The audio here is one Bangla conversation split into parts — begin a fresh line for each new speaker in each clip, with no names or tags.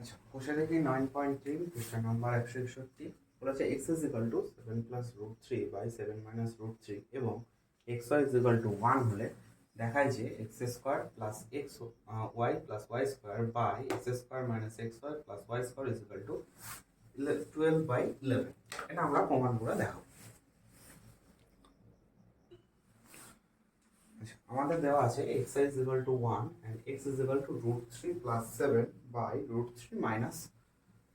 আচ্ছা কোষে দেখি নাইন পয়েন্ট থ্রি পৃষ্ঠা নাম্বার একশো একষট্টি, বলেছে x is equal to seven plus root three by seven minus root three এবং x y is to one হলে দেখায় যে x square plus x y plus y square by x square minus x y plus y square is to twelve by eleven এটা আমরা প্রমাণ করে দেখাবো। আমাদের দেওয়া আছে x is equal to one and x is equal to root three plus seven by root three minus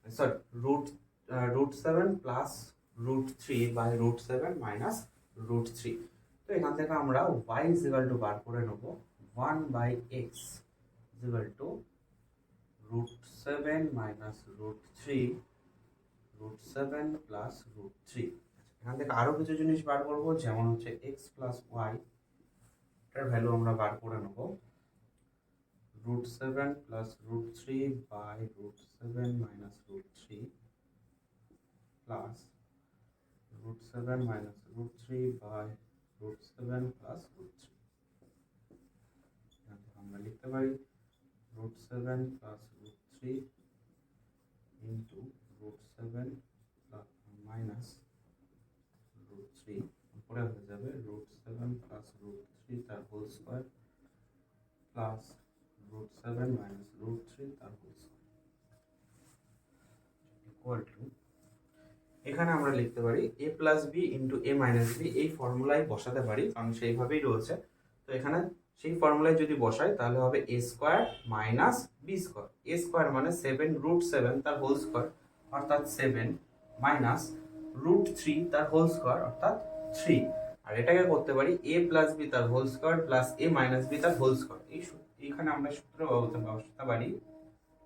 sorry root root seven plus root three by root seven minus root three তো এখান থেকে আমরা ওয়াই ইজ ইকুয়াল টু বার করে নেব। One by x is equal to root seven minus root three root seven plus root three এখান থেকে আরও কিছু জিনিস বার করব, যেমন হচ্ছে এক্স প্লাস ওয়াই এটার ভ্যালু আমরা বার করে নেব। Root seven plus root three by root seven minus root three plus root seven minus root three by root seven plus root three আমরা লিখতে পারি root seven plus root three into root seven minus root three উপরে হয়ে যাবে root seven plus root three তার whole square plus root seven minus root three তার হোল স্কোয়ার এখানে আমরা লিখতে পারি a plus b into a minus b এই ফর্মুলায় বসাতে পারি, কারণ সেইভাবেই রয়েছে। তো এখানে সেই ফর্মুলায় যদি বসাই, তাহলে হবে a square minus b square a square মানে সেভেন রুট সেভেন তার হোল স্কোয়ার অর্থাৎ সেভেন মাইনাস রুট থ্রি তার হোল স্কোয়ার অর্থাৎ থ্রি আর এটাকে করতে পারি এ প্লাস বি তার whole square plus a minus b তার হোল স্কোয়ার এই এইখানে আমরা সূত্র বলতে বসাতে পারি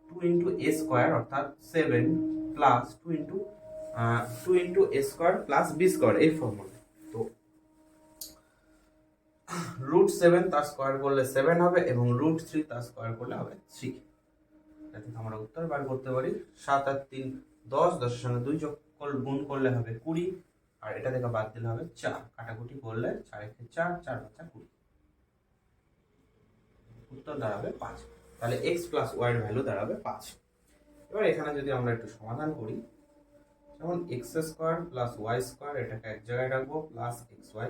টু ইন্টু এ স্কোয়ার অর্থাৎ seven plus two into two into a square plus b square এই ফর্মুলা তো রুট সেভেন তার স্কোয়ার করলে সেভেন হবে এবং রুট থ্রি তার স্কোয়ার করলে হবে থ্রি এটা আমরা উত্তর বার করতে পারি। সাত আর তিন, দশ, দশের সঙ্গে দুই যোগ গুণ করলে হবে কুড়ি। আর এটা থেকে বাদ দিলে হবে চার। কাটাকুটি করলে চার একে চার চার বাচ্চা কুড়ি। উত্তর দাঁড়াবে পাঁচ। তাহলে এক্স প্লাস ওয়াই এর ভ্যালু দাঁড়াবে পাঁচ। এবার এখানে যদি আমরা একটু সমাধান করি, যেমন x square plus y square এটাকে এক জায়গায় রাখব plus x y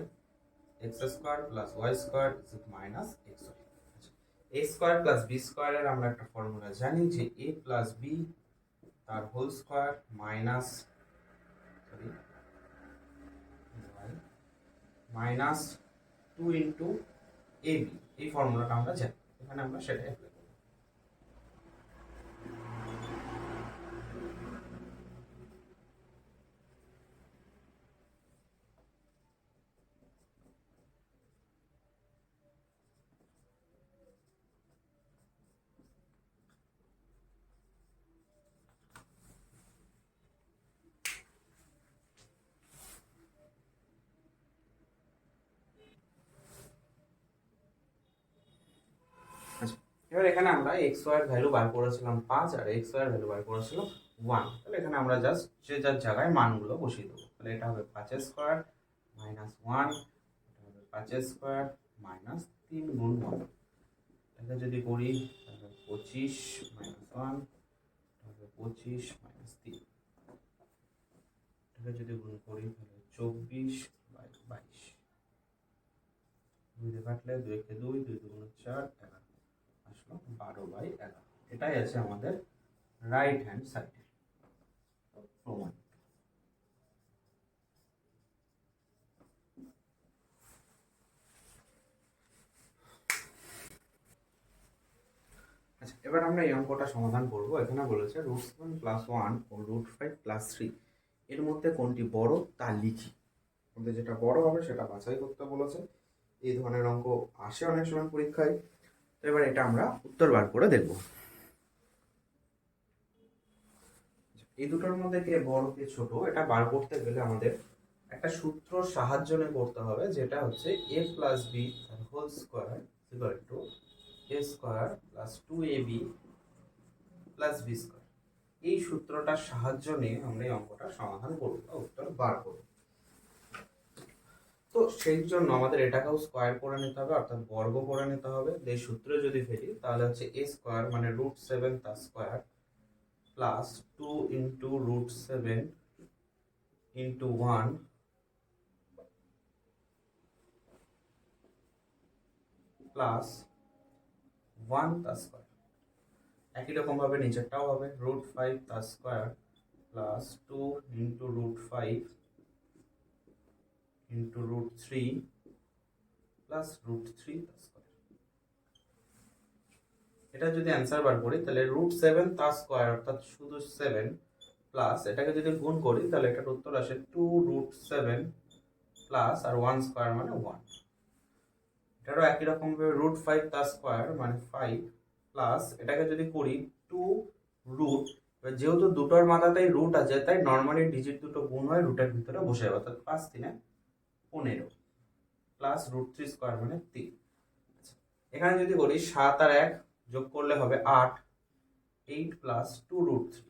x square plus y square is minus x y a square plus b স্কোয়ারের আমরা একটা ফর্মুলা জানি যে এ প্লাস বি তার whole square minus sorry minus two into a b এই ফর্মুলাটা আমরা জানি। এখানে আমরা সেটা অ্যাপ্লাই করব আচ্ছা এবার এখানে আমরা এক্স ওয়াই এর ভ্যালু বার করেছিলাম পাঁচ আর এক্স ওয়াই এর ভ্যালু বার করেছিলাম ওয়ান তাহলে এখানে আমরা জাস্ট যে যার জায়গায় মানগুলো বসিয়ে দেবো। তাহলে এটা হবে পাঁচের স্কোয়ার মাইনাস ওয়ান এটা হবে পাঁচের স্কোয়ার মাইনাস তিন গুণ ওয়ান এটা যদি করি, তাহলে পঁচিশ মাইনাস ওয়ান হবে পঁচিশ মাইনাস তিন। এটাকে যদি গুণ করি, তাহলে চব্বিশ বাই বাইশ। দুই দিয়ে কাটলে দুই একে দুই দুই দুগুণ চার, এগারো। আসলো বারো বাই এগারো এটাই আছে আমাদের রাইট হ্যান্ড সাইডে প্রমাণ। আচ্ছা এবার আমরা এই অঙ্কটা সমাধান করব। এখানে বলেছে রুট সেভেন প্লাস ওয়ান ও রুট ফাইভ প্লাস থ্রি এর মধ্যে কোনটি বড়, তা লিখি। মধ্যে যেটা বড় হবে, সেটা বাছাই করতে বলেছে। এই ধরনের অঙ্ক আসে অনেক সময় পরীক্ষায়। তো এবার এটা আমরা উত্তর বার করে দেখব। এই দুটোর মধ্যে কে বড়, কে ছোট, এটা বার করতে গেলে আমাদের একটা সূত্র সাহায্য নিয়ে করতে হবে, যেটা হচ্ছে a plus b whole square equal to a square plus two a b plus b square এই সূত্রটার সাহায্য নিয়ে আমরা এই অঙ্কটা সমাধান করব উত্তর বার করব। তো সেই জন্য আমাদের এটাকেও স্কোয়ার করে নিতে হবে, অর্থাৎ বর্গ করে নিতে হবে। এই সূত্রে যদি ফেলি, তাহলে হচ্ছে এ স্কোয়ার মানে রুট সেভেন তার square plus two into root seven into one plus one তার স্কোয়ার একই রকম ভাবে নিচেরটাও হবে রুট ফাইভ তার square plus two into root five into root three plus root three এটা যদি অ্যান্সার বার করি, তাহলে রুট সেভেন তার স্কোয়ার অর্থাৎ শুধু সেভেন প্লাস এটাকে যদি গুণ করি, তাহলে এটার উত্তর আসে টু রুট সেভেন প্লাস আর ওয়ান স্কোয়ার মানে ওয়ান এটারও একই রকম ভাবে রুট ফাইভ তার স্কোয়ার মানে ফাইভ প্লাস এটাকে যদি করি টু রুট যেহেতু দুটোর মাথাতেই রুট আছে, তাই নর্মালি ডিজিট দুটো গুণ হয় রুটের ভিতরে বসে যাবে, অর্থাৎ পাঁচ তিনে পনেরো প্লাস রুট থ্রি স্কোয়ার মানে তিন। আচ্ছা, এখানে যদি করি সাত আর এক যোগ করলে হবে আট eight plus two root three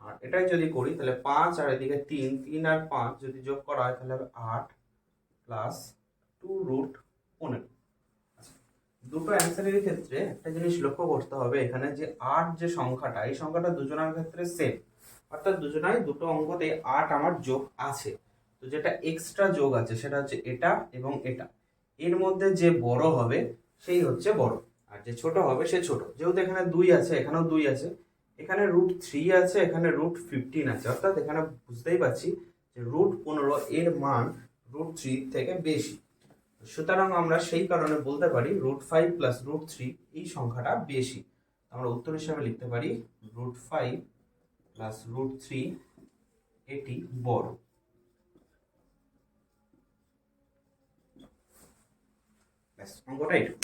আর এটাই যদি করি তাহলে পাঁচ আর এদিকে তিন তিন আর পাঁচ যদি যোগ করা হয় তাহলে হবে আট প্লাস টু রুট পনেরো। আচ্ছা, দুটো অ্যান্সারের ক্ষেত্রে একটা জিনিস লক্ষ্য করতে হবে এখানে যে আট যে সংখ্যাটা এই সংখ্যাটা দুজনের ক্ষেত্রে সেম অর্থাৎ দুজনাই দুটো অঙ্কতে আট আমার যোগ আছে। যেটা এক্সট্রা যোগ আছে, সেটা হচ্ছে এটা এবং এটা। এর মধ্যে যে বড় হবে, সেই হচ্ছে বড়। আর যে ছোট হবে, সে ছোট। যেহেতু এখানে দুই আছে, এখানেও দুই আছে। এখানে রুট থ্রি আছে, এখানে রুট ফিফটিন আছে। অর্থাৎ এখানে বুঝতেই পারছি যে রুট পনেরো এর মান রুট থ্রি থেকে বেশি। সুতরাং আমরা সেই কারণে বলতে পারি root five plus root three এই সংখ্যাটা বেশি। আমরা উত্তর হিসাবে লিখতে পারি root five plus root three এটি বড়। 来，放过这一种